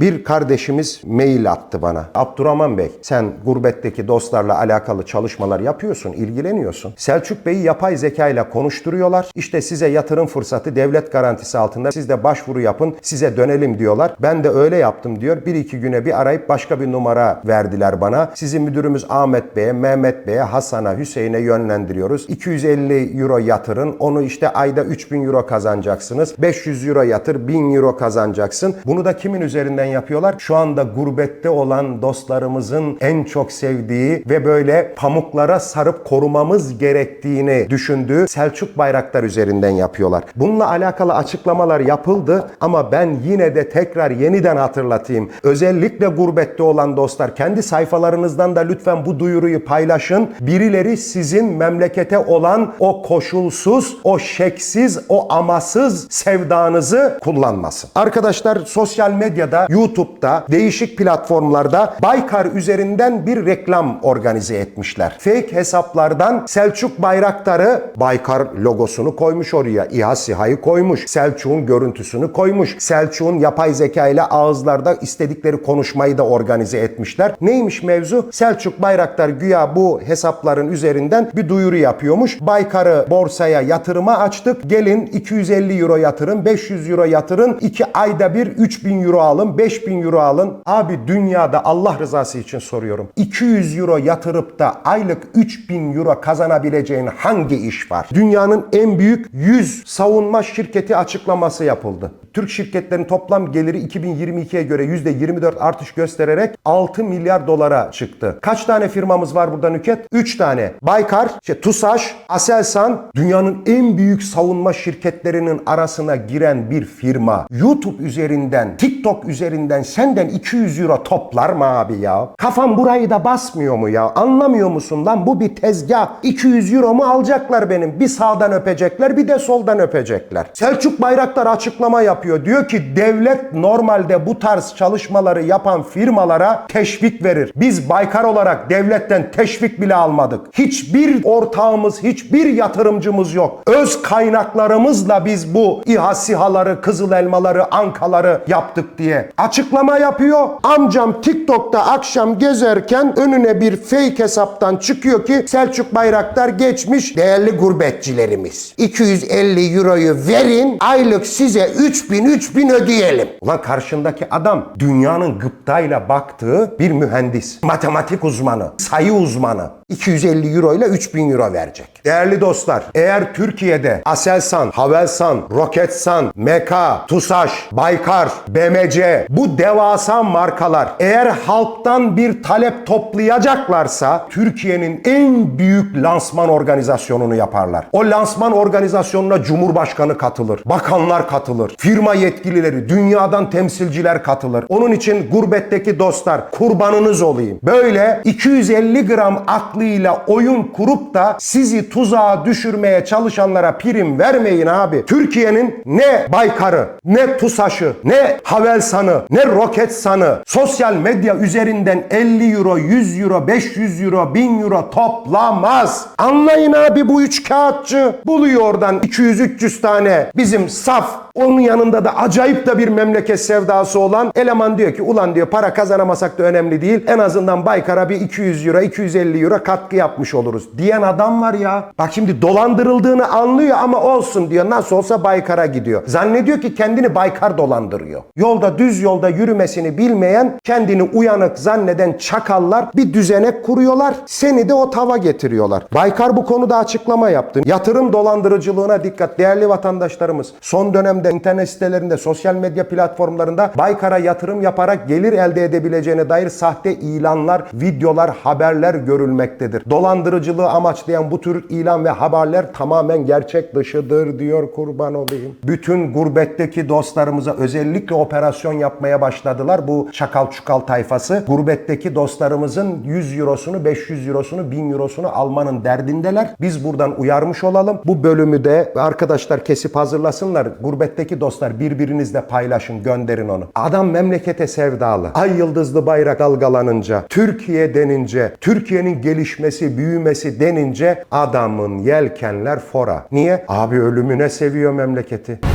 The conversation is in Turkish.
Bir kardeşimiz mail attı bana. Abdurrahman Bey sen gurbetteki dostlarla alakalı çalışmalar yapıyorsun, ilgileniyorsun. Selçuk Bey'i yapay zeka ile konuşturuyorlar. İşte size yatırım fırsatı devlet garantisi altında siz de başvuru yapın size dönelim diyorlar. Ben de öyle yaptım diyor. Bir iki güne bir arayıp başka bir numara verdiler bana. Sizi müdürümüz Ahmet Bey'e, Mehmet Bey'e, Hasan'a, Hüseyin'e yönlendiriyoruz. 250 euro yatırın. Onu işte ayda 3000 euro kazanacaksınız. 500 euro yatır 1000 euro kazanacaksın. Bunu da kimin üzerinden yapıyorlar? Şu anda gurbette olan dostlarımızın en çok sevdiği ve böyle pamuklara sarıp korumamız gerektiğini düşündüğü Selçuk Bayraktar üzerinden yapıyorlar. Bununla alakalı açıklamalar yapıldı ama ben yine de tekrar yeniden hatırlatayım. Özellikle gurbette olan dostlar kendi sayfalarınızdan da lütfen bu duyuruyu paylaşın. Birileri sizin memlekete olan o koşulsuz, o şeksiz, o amasız sevdanızı kullanmasın. Arkadaşlar sosyal medyada, YouTube'da, değişik platformlarda Baykar üzerinden bir reklam organize etmişler. Fake hesaplardan Selçuk Bayraktar'ı Baykar logosunu koymuş oraya. İHA SİHA'yı koymuş. Selçuk'un görüntüsünü koymuş. Selçuk'un yapay zeka ile ağızlarda istedikleri konuşmayı da organize etmişler. Neymiş mevzu? Selçuk Bayraktar güya bu hesapların üzerinden bir duyuru yapıyormuş. Baykar'ı borsaya yatırıma açtık. Gelin 250 euro yatırın, 500 euro yatırın. 2 ayda bir 3000 euro alın, 5000 euro alın. Abi dünyada Allah rızası için soruyorum. 200 euro yatırıp da aylık 3000 euro kazanabileceğin hangi iş var? Dünyanın en büyük 100 savunma şirketi açıklaması yapıldı. Türk şirketlerin toplam geliri 2022'ye göre %24 artış göstererek 6 milyar dolara çıktı. Kaç tane firmamız var burada Nüket? 3 tane. Baykar, işte TUSAŞ, Aselsan dünyanın en büyük savunma şirketlerinin arasına giren bir firma. YouTube üzerinden, TikTok üzerinden senden 200 euro toplar mı abi ya? Kafam burayı da basmıyor mu ya? Anlamıyor musun lan? Bu bir tezgah. 200 euro mu alacaklar benim? Bir sağdan öpecekler, bir de soldan öpecekler. Selçuk Bayraktar açıklama yapıyor. Diyor ki devlet normalde bu tarz çalışmaları yapan firmalara teşvik verir. Biz Baykar olarak devletten teşvik bile almadık. Hiçbir ortağımız, hiçbir yatırımcımız yok. Öz kaynaklarımızla biz bu İHA SİHA'ları, Kızıl Elmaları, Ankaları yaptık diye açıklama yapıyor. Amcam TikTok'ta akşam gezerken önüne bir fake hesaptan çıkıyor ki Selçuk Bayraktar geçmiş değerli gurbetçilerimiz. 250 euroyu verin aylık size 3000 3000 ödeyelim. Ulan karşındaki adam dünyanın gıptayla baktığı bir mühendis, matematik uzmanı, sayı uzmanı. 250 euro ile 3000 euro verecek. Değerli dostlar, eğer Türkiye'de Aselsan, Havelsan, Roketsan, Meka, TUSAŞ, Baykar, BMC bu devasa markalar eğer halktan bir talep toplayacaklarsa Türkiye'nin en büyük lansman organizasyonunu yaparlar. O lansman organizasyonuna Cumhurbaşkanı katılır, bakanlar katılır, firma yetkilileri, dünyadan temsilciler katılır. Onun için gurbetteki dostlar kurbanınız olayım. Böyle 250 gram aklıyla oyun kurup da sizi tuzağa düşürmeye çalışanlara prim vermeyin abi. Türkiye'nin ne Baykar'ı, ne TUSAŞ'ı, ne Havelsan'ı, ne Roketsan'ı sosyal medya üzerinden 50 euro, 100 euro, 500 euro, 1000 euro toplamaz. Anlayın abi bu üç kağıtçı. Buluyor oradan 200-300 tane bizim saf onun yanında da acayip da bir memleket sevdası olan eleman diyor ki ulan diyor para kazanamasak da önemli değil. En azından Baykar'a bir 200 euro 250 euro katkı yapmış oluruz diyen adam var ya. Bak şimdi dolandırıldığını anlıyor ama olsun diyor. Nasıl olsa Baykar'a gidiyor. Zannediyor ki kendini Baykar dolandırıyor. Yolda düz yolda yürümesini bilmeyen kendini uyanık zanneden çakallar bir düzenek kuruyorlar. Seni de o tava getiriyorlar. Baykar bu konuda açıklama yaptı. Yatırım dolandırıcılığına dikkat değerli vatandaşlarımız. Son dönemde internet sitelerinde, sosyal medya platformlarında Baykar'a yatırım yaparak gelir elde edebileceğine dair sahte ilanlar, videolar, haberler görülmektedir. Dolandırıcılığı amaçlayan bu tür ilan ve haberler tamamen gerçek dışıdır diyor kurban olayım. Bütün gurbetteki dostlarımıza özellikle operasyon yapmaya başladılar bu çakal çukal tayfası. Gurbetteki dostlarımızın 100 eurosunu, 500 eurosunu, 1000 eurosunu almanın derdindeler. Biz buradan uyarmış olalım. Bu bölümü de arkadaşlar kesip hazırlasınlar. Gurbetteki dostlar birbirinizle paylaşın, gönderin onu. Adam memlekete sevdalı. Ay yıldızlı bayrak dalgalanınca, Türkiye denince, Türkiye'nin gelişmesi, büyümesi denince adamın yelkenler fora. Niye? Abi ölümüne seviyor memleketi.